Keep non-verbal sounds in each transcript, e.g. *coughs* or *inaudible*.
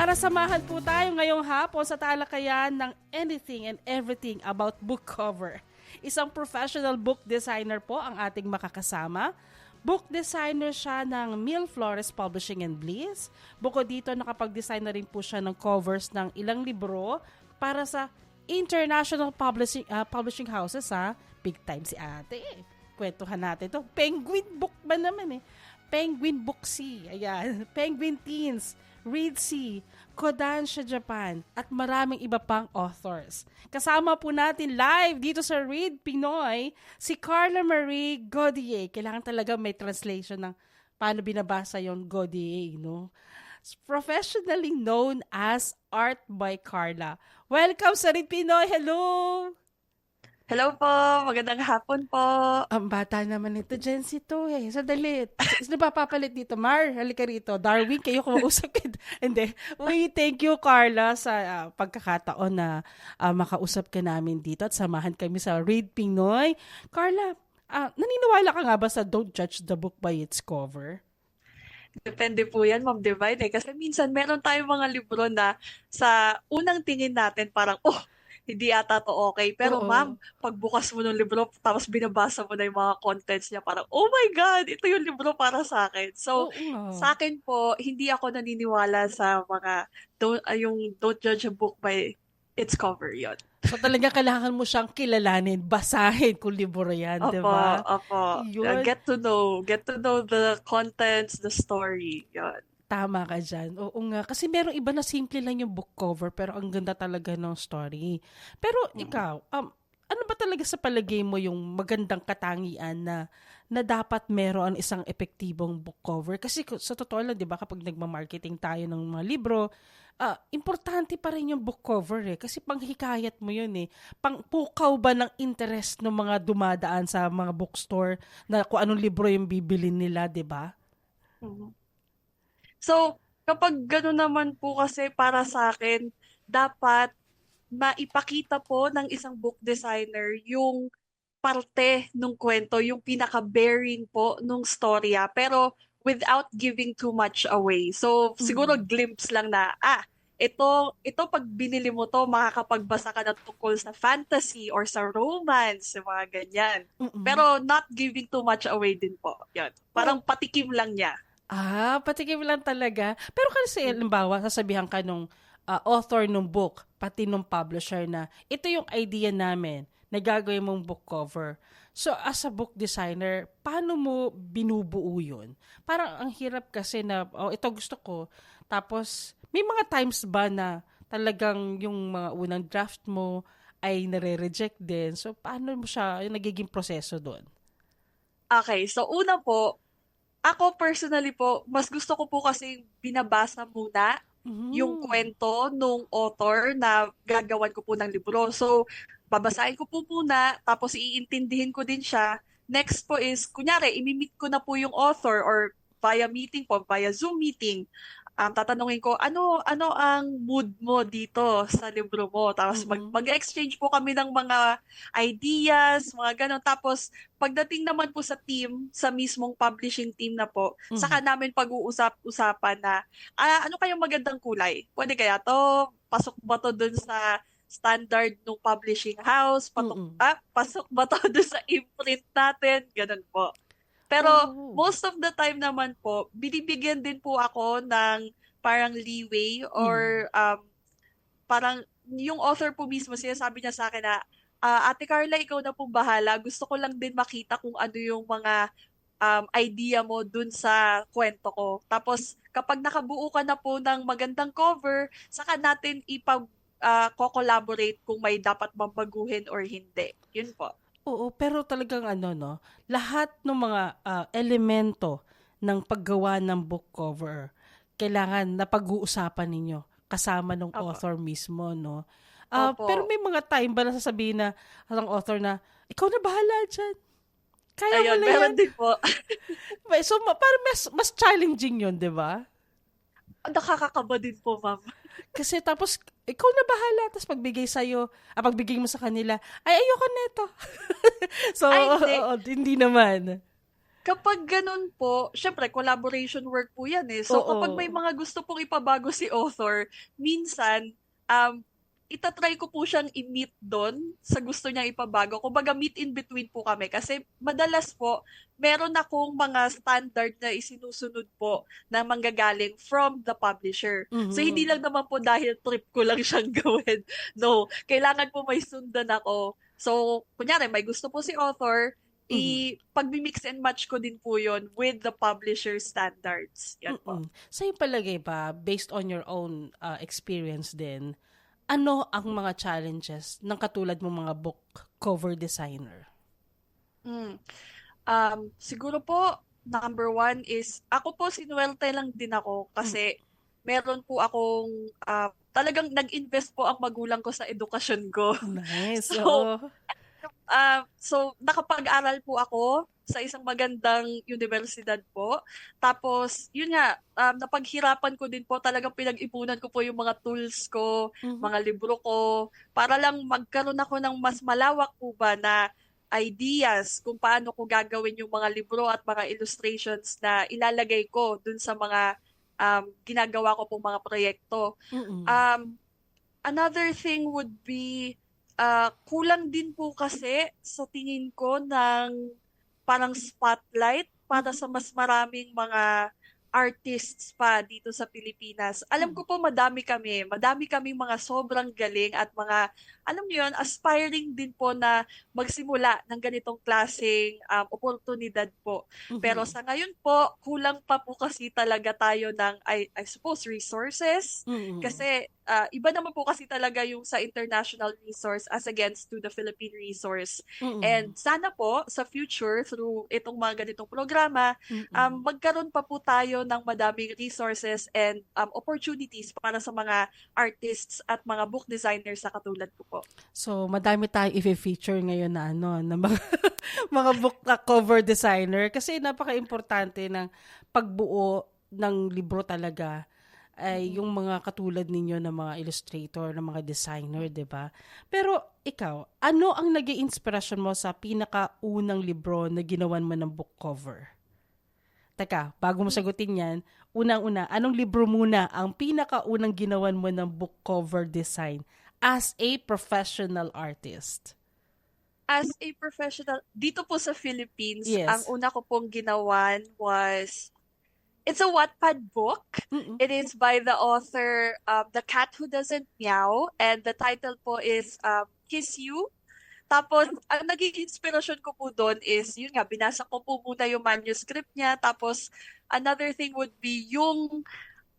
para samahan po tayo ngayong hapon sa talakayan ng anything and everything about book cover. Isang professional book designer po ang ating makakasama. Book designer siya ng Mil Flores Publishing and Bliss. Bukod dito, nakapag-design na rin po siya ng covers ng ilang libro para sa international publishing ah, publishing houses ha. Big time si ate eh. Kwentuhan natin to. Penguin book ba naman eh? Penguin Booksy. Ayan. *laughs* Penguin Teens. Read Sea, Kodansha Japan, at maraming iba pang authors. Kasama po natin live dito sa Read Pinoy si Carla Marie Godier. Kailangan talaga may translation ng paano binabasa yon Godier, no? Professionally known as Art by Carla. Welcome sa Read Pinoy. Hello! Hello po, magandang hapon po. Ang bata naman ito, Gen Z to eh. Sandali. Sino ba papalit dito? Mar, halika rito. Darwin, kayo kumausap. *laughs* Hindi. We thank you, Carla, sa ah, pagkakataon na ah, makausap ka namin dito at samahan kami sa Read Pinoy. Carla, ah, naniniwala ka nga ba sa don't judge the book by its cover? Depende po yan, Ma'am Divine. Eh. Kasi minsan meron tayong mga libro na sa unang tingin natin parang, oh, hindi ata to okay. Pero Oo. ma'am, pagbukas mo ng libro, tapos binabasa mo na yung mga contents niya, parang, oh my God, ito yung libro para sa akin. So, Oo sa akin po, hindi ako naniniwala sa mga, don't, ah, yung don't judge a book by its cover yon. So talaga kailangan mo siyang kilalanin, basahin kung libro yan, di ba? opo. Yun. Get to know, get to know the contents, the story, yon. Tama ka dyan. Oo nga. Kasi merong iba na simple lang yung book cover pero ang ganda talaga ng story. Pero ikaw, um, ano ba talaga sa palagay mo yung magandang katangian na na dapat meron isang epektibong book cover? Kasi sa totoo lang, di ba, kapag nagmamarketing tayo ng mga libro, ah, importante pa rin yung book cover eh. Kasi panghikayat mo yun eh. Pangpukaw ba ng interest ng mga dumadaan sa mga bookstore na kung anong libro yung bibilin nila, di ba? Mhm. So, kapag gano'n naman po kasi para sa akin, dapat maipakita po ng isang book designer yung parte ng kwento, yung pinaka-bearing po nung storya, pero without giving too much away. So, siguro glimpse lang na, ah, ito, ito pag binili mo to, makakapagbasa ka na tungkol sa fantasy or sa romance, mga ganyan. Mm-mm. Pero not giving too much away din po. Yan. Parang patikim lang niya. Ah, patikim lang talaga. Pero kasi, halimbawa, sasabihan ka nung ah, author ng book, pati nung publisher na, ito yung idea namin na gagawin mong book cover. So, as a book designer, paano mo binubuo yun? Parang ang hirap kasi na, oh, ito gusto ko. Tapos, may mga times ba na talagang yung mga unang draft mo ay nare-reject din? So, paano mo siya, yung nagiging proseso doon? Okay, so una po, ako personally po, mas gusto ko po kasi binabasa muna yung kwento nung author na gagawan ko po ng libro. So, babasahin ko po muna, tapos iintindihin ko din siya. Next po is, kunyari, imimit ko na po yung author or via meeting po, via Zoom meeting. Um, tatanungin ko, ano ano ang mood mo dito sa libro mo? Tapos mag, Mhm. mag-exchange po kami ng mga ideas, mga ganon. Tapos, pagdating naman po sa team, sa mismong publishing team na po, Mhm. saka namin pag-uusap-usapan na, ah, ano kayang magandang kulay? Pwede kaya to? Pasok ba to dun sa standard ng publishing house? Patok, Mm-mm. ah, pasok ba to *laughs* dun sa imprint natin? Ganun po. Pero Oh. most of the time naman po, binibigyan din po ako ng parang leeway or um, parang yung author po mismo, sinasabi niya sa akin na, "Ah, Ate Carla, ikaw na pong bahala. Gusto ko lang din makita kung ano yung mga um, idea mo dun sa kwento ko. Tapos, kapag nakabuo ka na po ng magandang cover, saka natin ipag ah, co-collaborate kung may dapat babaguhin or hindi. Yun po. Oo, pero talagang ano no, lahat ng mga ah, elemento ng paggawa ng book cover kailangan na pag-uusapan ninyo kasama ng Opo. author mismo, no? Opo. pero may mga time ba na sasabihin na ng author na ikaw na bahala dyan. Kaya mo Ayun, na meron yan. din po. *laughs* So, parang mas, mas challenging yun, di ba? Nakakakaba din po, ma'am. Kasi tapos, ikaw na bahala. Tapos pagbigay sa'yo, ah, pagbigay mo sa kanila, ay, ayoko neto. *laughs* so, Ay, hindi. hindi naman. kapag ganun po, syempre collaboration work po yan eh. So Oo. kapag may mga gusto pong ipabago si author, minsan um itatry ko po siyang i-meet doon sa gusto niyang ipabago. Kumbaga meet in between po kami kasi madalas po meron akong mga standard na isinusunod po na manggagaling from the publisher. So Mhm. hindi lang naman po dahil trip ko lang *laughs* siyang gawin. No, kailangan po may sundan ako. So, kunyari, may gusto po si author, i pag-mix and match ko din po yon with the publisher standards. Yan po. Mm-mm. Sa iyong palagay ba, based on your own uh, experience din, ano ang mga challenges ng katulad mong mga book cover designer? Mm. Um, siguro po, number one is, ako po sinuwerte lang din ako kasi meron po akong, ah, talagang nag-invest po ang magulang ko sa edukasyon ko. Nice. *laughs* So, oo. Ah, so nakapag-aral po ako sa isang magandang universidad po. Tapos, yun nga, um, napaghirapan ko din po, talagang pinag-ipunan ko po yung mga tools ko, Mhm. mga libro ko, para lang magkaroon ako ng mas malawak po ba na ideas kung paano ko gagawin yung mga libro at mga illustrations na ilalagay ko dun sa mga um, ginagawa ko pong mga proyekto. Mm-mm. Um, another thing would be, uh, kulang din po kasi sa tingin ko ng parang spotlight para sa mas maraming mga artists pa dito sa Pilipinas. Alam ko po madami kami, madami kaming mga sobrang galing at mga, alam niyo yun, aspiring din po na magsimula ng ganitong klaseng um, oportunidad po. Mhm. Pero sa ngayon po, kulang pa po kasi talaga tayo ng, I, I suppose, resources. Mm-mm. Kasi ah, iba naman po kasi talaga yung sa international resource as against to the Philippine resource. Mm-mm. And sana po sa future through itong mga ganitong programa, Mm-mm. um, magkaroon pa po tayo ng madaming resources and um, opportunities para sa mga artists at mga book designers sa katulad ko po. So, madami tayong i-feature ngayon na ano, na mga, *laughs* mga book uh, cover designer kasi napaka-importante ng pagbuo ng libro talaga ay yung mga katulad ninyo na mga illustrator, na mga designer, 'di ba? Pero ikaw, ano ang naging inspirasyon mo sa pinakaunang libro na ginawan mo ng book cover? Teka, bago mo sagutin yan, unang-una, anong libro muna ang pinakaunang ginawan mo ng book cover design as a professional artist? As a professional, dito po sa Philippines, Yes. ang una ko pong ginawan was, it's a Wattpad book. Mm-mm. It is by the author, um, The Cat Who Doesn't Meow, and the title po is um, Kiss You. Tapos, ang naging inspirasyon ko po doon is, yun nga, binasa ko po muna yung manuscript niya. Tapos, another thing would be yung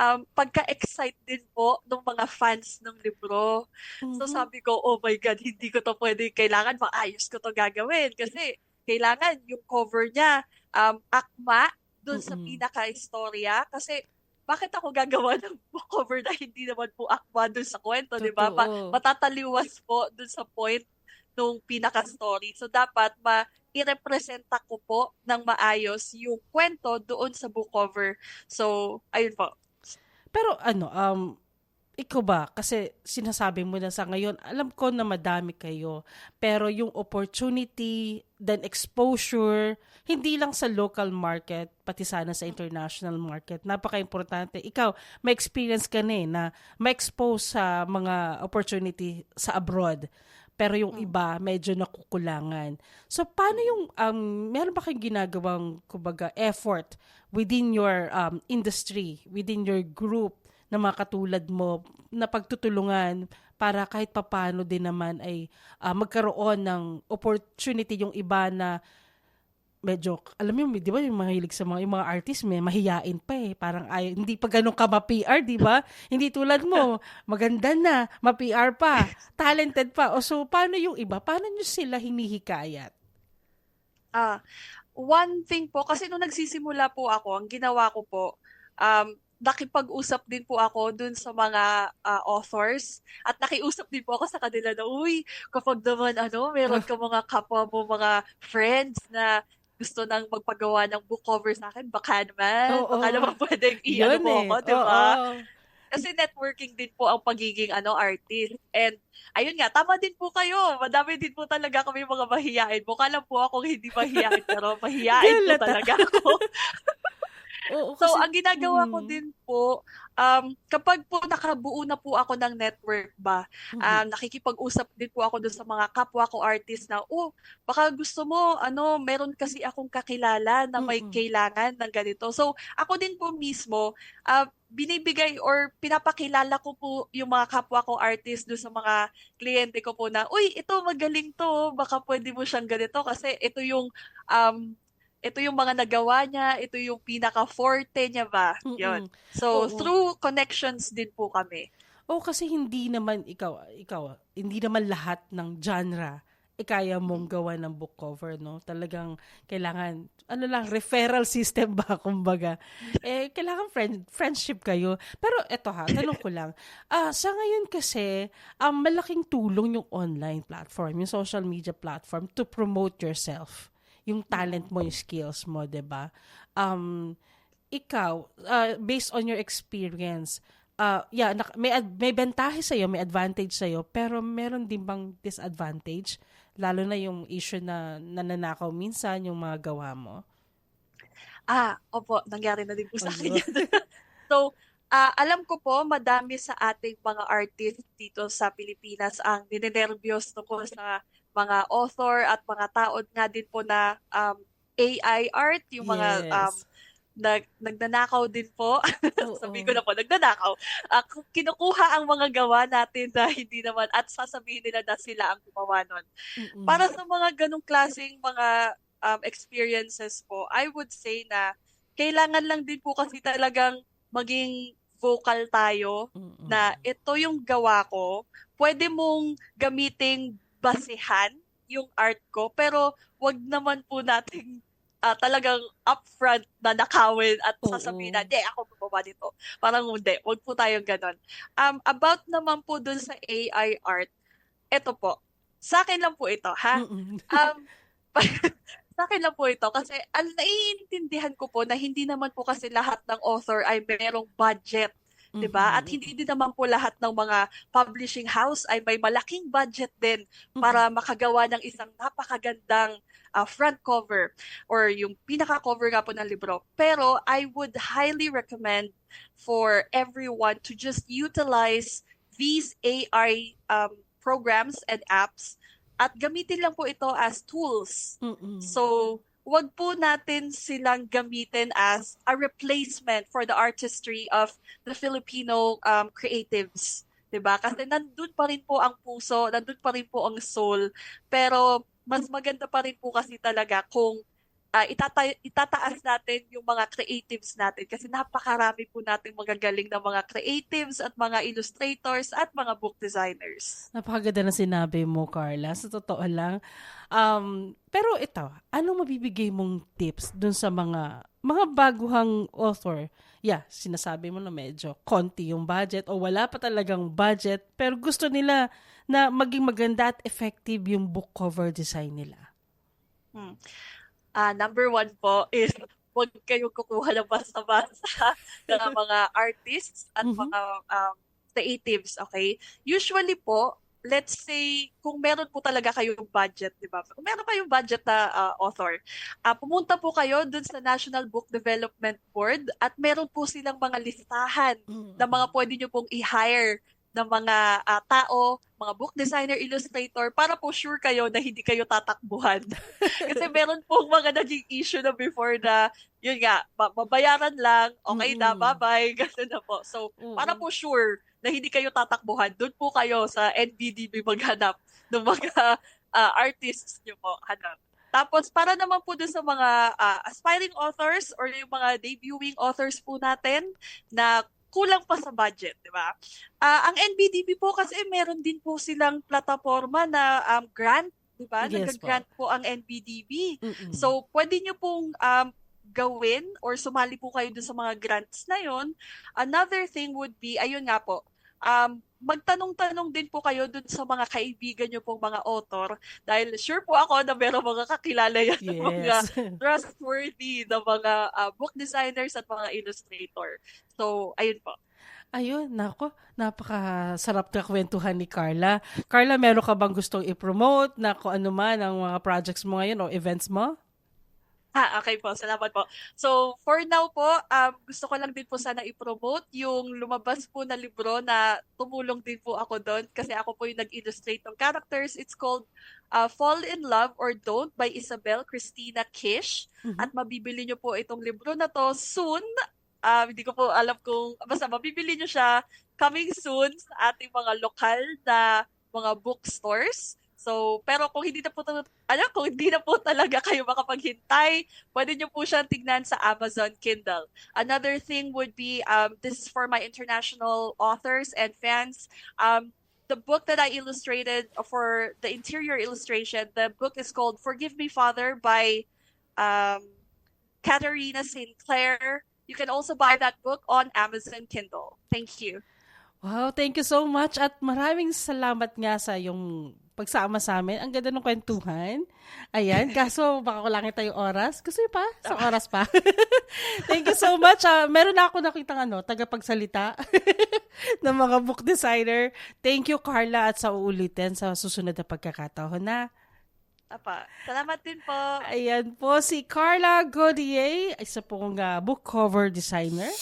um, pagka-excite din po ng mga fans ng libro. So Mhm. sabi ko, oh my God, hindi ko to pwede. Kailangan maayos ko to gagawin. Kasi kailangan yung cover niya, um, akma dun sa pinaka-istorya. Kasi bakit ako gagawa ng book *laughs* cover na hindi naman po akma dun sa kwento, di ba? Pa- Totoo. matataliwas po dun sa point nung pinaka-story. So dapat ma i-representa ko po ng maayos yung kwento doon sa book cover. So, ayun po. Pero ano, um, ikaw ba, kasi sinasabi mo na sa ngayon, alam ko na madami kayo, pero yung opportunity, then exposure, hindi lang sa local market, pati sana sa international market, napaka-importante. Ikaw, may experience ka na eh, na ma-expose sa mga opportunity sa abroad. Pero yung iba, medyo nakukulangan. So, paano yung, um, meron ba kayong ginagawang, kumbaga, effort within your um, industry, within your group, na mga katulad mo, na pagtutulungan para kahit papano din naman ay ah, magkaroon ng opportunity yung iba na medyo, alam mo, di ba, yung mahilig sa mga, yung mga artist, may mahiyain pa eh. Parang ay, hindi pa ganun ka ma-PR, di ba? *laughs* hindi tulad mo, maganda na, ma-PR pa, *laughs* talented pa. O so, paano yung iba? Paano nyo sila hinihikayat? Ah, one thing po, kasi nung nagsisimula po ako, ang ginawa ko po, um, nakipag-usap din po ako dun sa mga ah, authors at nakiusap din po ako sa kanila na, uy, kapag naman ano, meron ka mga kapwa mo, mga friends na gusto nang magpagawa ng book cover sa akin, baka naman, Oo. baka naman pwedeng i-ano mo eh. ako, di ba? Oo. Kasi networking din po ang pagiging ano artist. And ayun nga, tama din po kayo. Madami din po talaga kami mga mahiyain. Mukha lang po ako hindi mahiyain, *laughs* pero mahiyain po talaga ako. *laughs* Oo, So, kasi, ang ginagawa ko Mm. din po, um, kapag po nakabuo na po ako ng network ba, Mhm. um, nakikipag-usap din po ako dun sa mga kapwa ko artist na, oh, baka gusto mo, ano, meron kasi akong kakilala na may Mm-mm. kailangan ng ganito. So, ako din po mismo, uh, binibigay or pinapakilala ko po yung mga kapwa ko artist dun sa mga kliyente ko po na, uy, ito magaling to, baka pwede mo siyang ganito kasi ito yung um, ito yung mga nagawa niya, ito yung pinaka-forte niya ba? Yun. So, Oo. through connections din po kami. Oo, kasi hindi naman ikaw, ikaw, hindi naman lahat ng genre eh kaya mong gawa ng book cover, no? Talagang kailangan, ano lang, referral system ba, *laughs* kumbaga. Eh, kailangan friend, friendship kayo. Pero eto ha, tanong ko lang. *coughs* Ah, sa ngayon kasi, um, malaking tulong yung online platform, yung social media platform to promote yourself. Yung talent mo, yung skills mo, 'di ba? Um, ikaw, uh, based on your experience, uh, yeah, nak- may, ad- may bentahe sa'yo, may advantage sa'yo, pero meron din bang disadvantage? Lalo na yung issue na nananakaw minsan, yung mga gawa mo. Ah, opo, nangyari na din po sa akin *laughs* so, ah, alam ko po, madami sa ating mga artist dito sa Pilipinas ang ninenervyos tungkol sa mga author at mga taon nga din po na um, AI art, yung mga um, Yes. nag, nagnanakaw din po. *laughs* Sabi ko na po, nagnanakaw. K- kinukuha ang mga gawa natin na hindi naman at sasabihin nila na sila ang gumawa nun. Mm-mm. Para sa mga ganong klaseng mga um, experiences po, I would say na kailangan lang din po kasi talagang maging vocal tayo Mm-mm. na ito yung gawa ko. Pwede mong gamiting basehan yung art ko, pero wag naman po nating ah, talagang upfront na nakawin at Oo. sasabihin na, di, ako gumawa nito. Parang hindi. Wag po tayong ganon. Um, about naman po dun sa AI art, eto po. Sa akin lang po ito, ha? Um, *laughs* sa akin lang po ito kasi ang naiintindihan ko po na hindi naman po kasi lahat ng author ay merong budget, 'di ba? At hindi din naman po lahat ng mga publishing house ay may malaking budget din para makagawa ng isang napakagandang ah, front cover or yung pinaka-cover nga po ng libro. Pero I would highly recommend for everyone to just utilize these AI um, programs and apps at gamitin lang po ito as tools. Mm-mm. So, wag po natin silang gamitin as a replacement for the artistry of the Filipino um, creatives. 'Di ba? Kasi nandun pa rin po ang puso, nandun pa rin po ang soul. Pero mas maganda pa rin po kasi talaga kung ah, itata- itataas natin yung mga creatives natin kasi napakarami po natin magagaling na mga creatives at mga illustrators at mga book designers. Napakaganda na sinabi mo, Carla. Sa totoo lang. Um, pero ito, anong mabibigay mong tips dun sa mga mga baguhang author? Yeah, sinasabi mo na medyo konti yung budget o wala pa talagang budget pero gusto nila na maging maganda at effective yung book cover design nila. Ah, number one po is huwag kayong kukuha ng basta-basta *laughs* ng mga artists at Mhm. mga um, creatives, okay? Usually po, let's say, kung meron po talaga kayong budget, di ba? Kung meron kayong budget na ah, author, ah, pumunta po kayo dun sa National Book Development Board at meron po silang mga listahan na mga pwede nyo pong i-hire ng mga ah, tao, mga book designer, illustrator, para po sure kayo na hindi kayo tatakbuhan. *laughs* Kasi meron pong mga naging issue na before na, yun nga, ba- babayaran lang, okay na, Mm-mm. bye-bye, *laughs* gano'n na po. So, para po sure na hindi kayo tatakbuhan, doon po kayo sa NBDB maghanap *laughs* ng mga ah, artists nyo po, hanap. Tapos, para naman po dun sa mga ah, aspiring authors or yung mga debuting authors po natin na kulang pa sa budget, di ba? Ah, ang NBDB po kasi meron din po silang plataforma na um, grant, di ba? Yes po. Nag-grant po ang NBDB. Mm-mm. So, pwede nyo pong um, gawin or sumali po kayo dun sa mga grants na yon. Another thing would be, ayun nga po, um, magtanong-tanong din po kayo dun sa mga kaibigan nyo pong mga author dahil sure po ako na meron mga kakilala yan ng mga yes. *laughs* trustworthy na mga uh, book designers at mga illustrator. So, ayun po. Ayun, nako, napakasarap ka kwentuhan ni Carla. Carla, meron ka bang gustong i-promote na kung ano man ang mga projects mo ngayon o events mo? Ah, okay po. Salamat po. So, for now po, um, gusto ko lang din po sana i-promote yung lumabas po na libro na tumulong din po ako doon kasi ako po yung nag-illustrate ng characters. It's called uh, Fall in Love or Don't by Isabel Christina Kish. Mhm. At mabibili nyo po itong libro na to soon. Um, hindi ko po alam kung, basta mabibili nyo siya coming soon sa ating mga lokal na mga bookstores. So, pero kung hindi na po, ano, kung hindi na po talaga *laughs* kayo makapaghintay, pwede nyo po siyang tignan sa Amazon Kindle. Another thing would be, um, this is for my international authors and fans. Um, the book that I illustrated for the interior illustration, the book is called Forgive Me, Father by um, Katarina St. Clair. You can also buy that book on Amazon Kindle. Thank you. Wow, thank you so much at maraming salamat nga sa yung pagsama sa amin. Ang ganda ng kwentuhan. Ayan, *laughs* kaso baka kulangin tayo oras. Gusto niyo pa? Sa oras pa. *laughs* thank you so much. Ah, meron na ako nakitang ano, tagapagsalita *laughs* ng mga book designer. Thank you, Carla, at sa uulitin sa susunod na pagkakataon na. Apa. Salamat din po. Ayan po si Carla Godier, isa pong ah, book cover designer.